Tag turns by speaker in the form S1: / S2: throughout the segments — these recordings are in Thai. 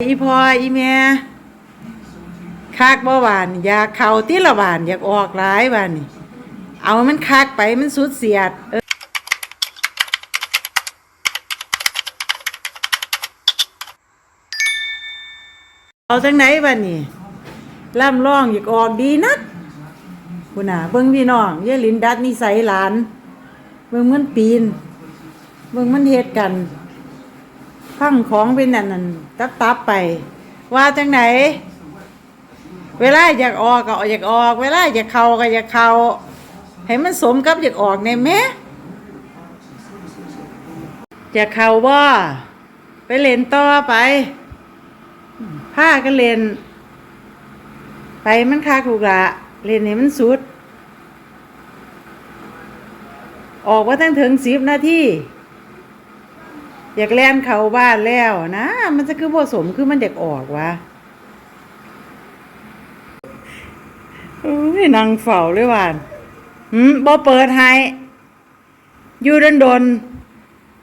S1: อีพออีแม่คักบ่หวานอยากเข้าติละหวานอยากออกหลายหวานนี่เอามันคักไปมันสุดเสียดเออเอาจังไหนบ้านนี่ล่ำร้องอยากออกดีนักคุณน่ะเบิ่งพี่น้องยายลินดัดนิสัยหลาน เบิ่งมันปีน เบิ่งมันเฮ็ดกัน พังของเป็นนั่นนั่นตับตับไป ว่าจังไหน เวลาอยากออกก็อยากออก เวลาอยากเข้าก็อยากเข้าให้มันสมกับอยากออกในแม่อยากเข้าบ่ไปเล่นต่อไปผ้าก็เล่นไปมันคาถูกละเล่นให้มันสุด ออกว่าตั้งถึงสิบนาที อยากแล่นเขาบ้านแล้วนะ มันจะคือผสมคือมันอยากออกวะเอ้ยนางเฝ้าเลยว่านหืมบ่เปิดให้อยู่ดนดน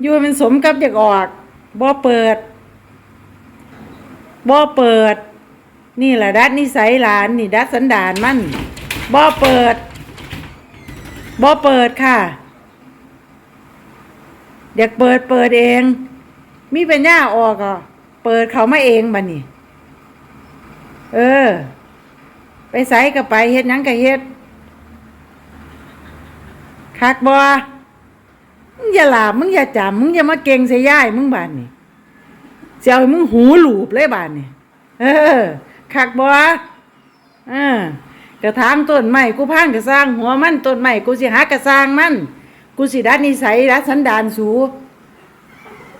S1: อยู่มันสมกับอยากออกบ่เปิดบ่เปิด นี่แหละดัดนิสัยหลานนี่ดัดสันดานมันบ่เปิดบ่เปิดค่ะ อยากเปิดเปิดเอง มีเป็นหน้าออกอะเปิดเขามาเองบัดนี่เออ ไปใส่กับไปเฮ็ดหยังกับเฮ็ดคักบ่มึงอย่าหลาบมึงอย่าจำมึงอย่ามาเก่งใส่ย่ายมึงบาดนี่เสียวมึงหูหลูบเลยบาดนี่เออคักบ่เออกระถางต้นไม้กูพังกระสร้างหัวมันต้นไม้กูสิหากระสร้างมัน กูสิดัดนิสัยดัดสันดานสู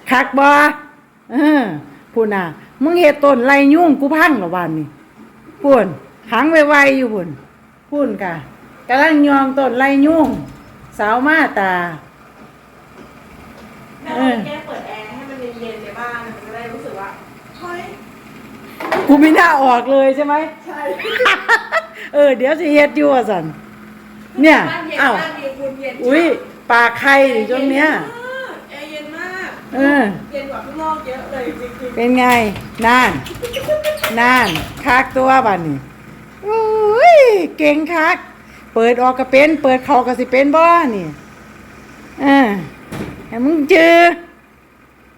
S1: คักบ่เออพูดน่ะ มึงเฮ็ดต้นไรยุ่งกูพังเหรอวานนี่พูนหังไวๆอยู่พูนพูนกะกำลังยอมต้นไรยุ่ง สาวมาตา
S2: แม่ลองแก้เปิดแอร์ให้มันเย็นๆในบ้านมันจะได้รู้สึกว่าเฮ้ย
S1: กูไม่น่าออกเลยใช่ไหม
S2: ใช่
S1: เออ เดี๋ยวสิเฮ็ดอยู่ว่าสันเนี่ย
S2: บ้านเย็น
S1: อ้าว
S2: บ้านดีคุณเย็น
S1: อุ้ย ปากใครอยู่ตรงเนี้ย
S2: แอร์เย็นมาก
S1: เออ
S2: เย็นกว่าข้างนอกเยอะเลยจริง
S1: เป็นไงนานนานคักตัวบัดนี่อุ้ยเก่งคัก เปิดออกก็เป็น เปิดเข้าก็สิเป็นบ่นี่เออให้มึงเจอ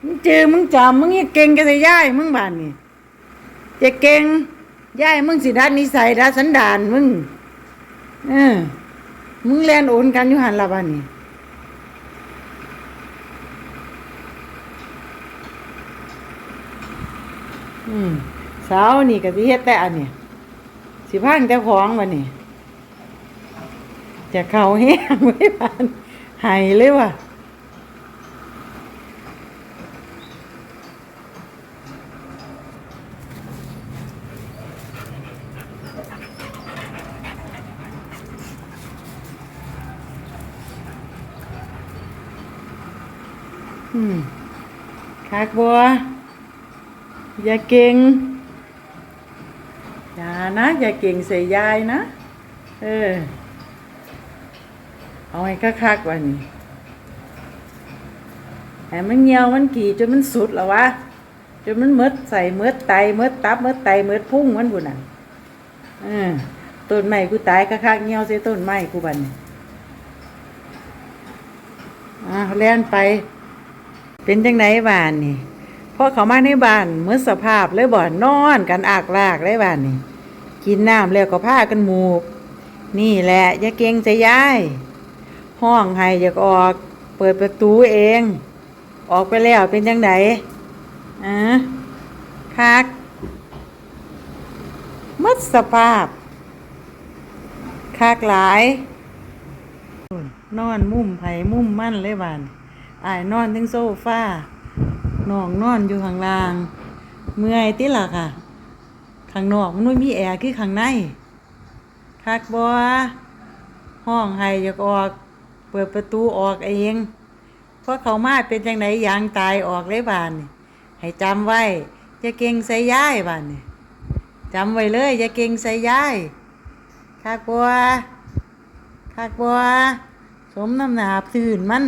S1: มึงเจอมึงจำมึงอย่าเก่งก็สิย้ายมึงบาดนี่จะเก่งย้ายมึงสิดัดนิสัยดัดสันดานมึงเออมึงแล่นโอนกันอยู่หันละบ้านนี่ อืมสาวนี่ก็สิเฮ็ดแต่อันนี้สิพังแต่ของวันนี้จะเข้าแห้งไว้บ้านหายเลยว่ะอืมคักบัว อย่าเก่งอย่านะ อย่าเก่งใส่ยายนะ เออ เอาให้คักๆวันนี้แต่มันเหี่ยวมันกี่จนมันสุดแล้ววะจนมันเมดใส่เมดไตเมดตับเมดไตเมดพุ่งมันบุญน่ะเออต้นไม้กูตายคักๆเหี่ยวใส่ต้นไม้กูบันอ่าแล่นไป เป็นจังไหนบ้านนี่ พอเขามาในบ้านเมื่อสภาพเลยบ่นอนกันอากลากเลยบ้านนี่กินน้ำแล้วก็ผ้ากันหมูก นี่แหละอย่าเกงใจย้าย ห้องให้อยากออก เปิดประตูเอง ออกไปแล้วเป็นจังไดอะคักมัดสภาพคักหลาย นอนมุมไผ่มุมมั่นเลยบานอายนอนทั้งโซฟา น้องนอนอยู่ข้างล่าง เมื่อยติล่ะค่ะ ข้างนอกมันไม่มีแอร์คือข้างในคักบัวห้องให้อยากออก เปิดประตูออกเองเพราะเขามาเป็นจังไหนยางตายออกเลยบานนี่ให้จำไว้ จะเก่งใส่ย้ายบานนี่จำไว้เลยอย่าเก่งใส่ย้ายคักบัวคักบัวสมน้ำหนาพื้นมัน